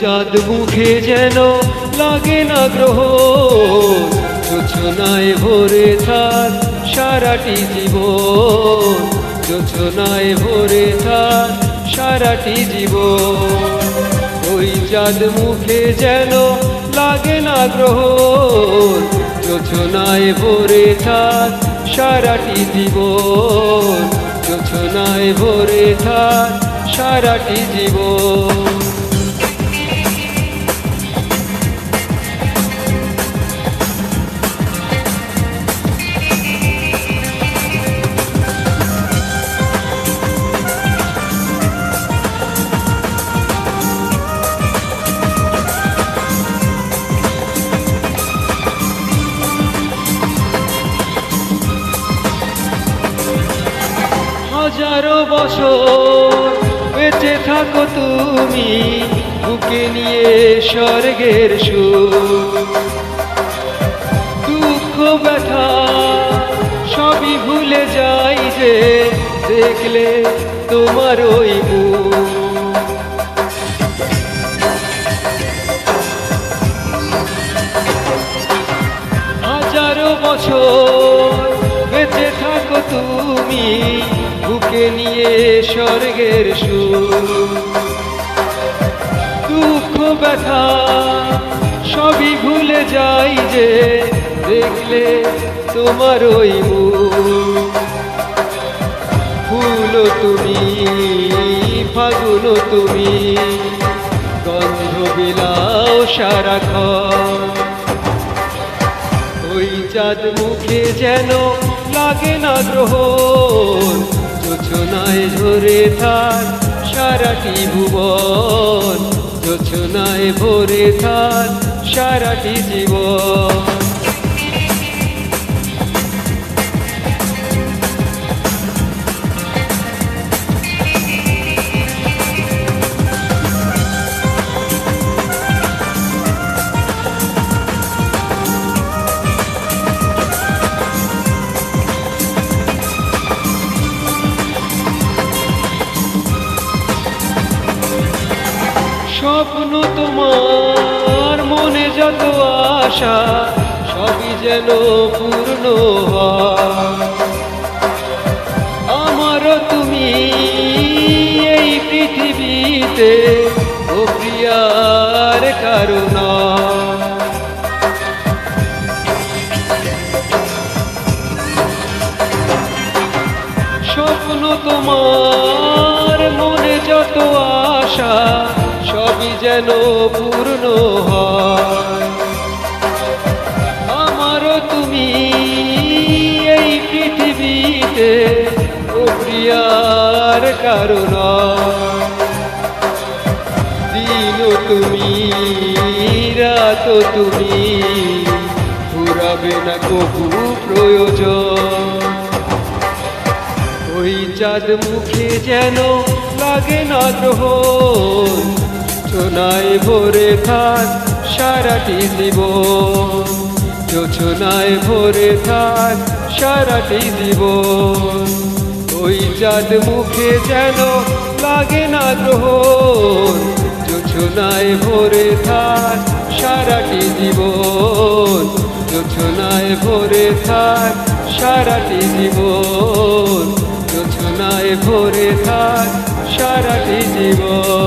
চাঁদ মুখে যেন লাগে না গ্রহ। যোছনায় ভরে থাক সারাটি জীবন। যোছনায় ভরে থাক সারাটি জীবন। ওই চাঁদ মুখে যেন লাগে না গ্রহ। যোছনায় ভরে থাক সারাটি জীবন। যোছনায় ভরে থাক সারাটি জীবন। বছর বেঁচে থাকো তুমি, বুকে নিয়ে স্বর্গের সুর। দুঃখ, ব্যথা, সবই ভুলে যাই যে দেখলে তোমার ওই হাজারো বছর বেঁচে থাকো তুমি বুকে নিয়ে স্বর্গের সুর দুঃখ, ব্যথা, সবই ভুলে যাই যে দেখলে তোমার ওই ফুলো তুমি, ফাগুন তুমি, গন্ধ বিলাও সারাক্ষণ। ওই চাঁদ মুখে যেন লাগে না গ্রহণ। যোছনায় ঝরে থাক সারাটি ভুবন জোছনায় ভরে থাক সারাটি জীবন। স্বপ্ন তোমার মনে যত আশা, সবই যেন পূর্ণ আমারও তুমি এই পৃথিবীতে ও প্রিয়ার কারণ। স্বপ্ন তোমার মনে যত আশা সবই যেন পূর্ণ হয়। আমারও তুমি এই পৃথিবীতে প্রিয়ার কারণ। দিন তুমি, রাত তুমি ফুরাবে না কবু প্রয়োজন। ওই চাঁদ মুখে যেন লাগে না গ্রহণ যোছনায় ভরে থাক সারাটি জীবন যোছনায় ভরে থাক সারাটি জীবন ওই চাঁদ মুখে যেন লাগে না গ্রহণ যোছনায় ভরে থাক সারাটি জীবন যোছনায় ভরে থাক সারাটি জীবন যোছনায় ভরে থাক সারাটি জীবন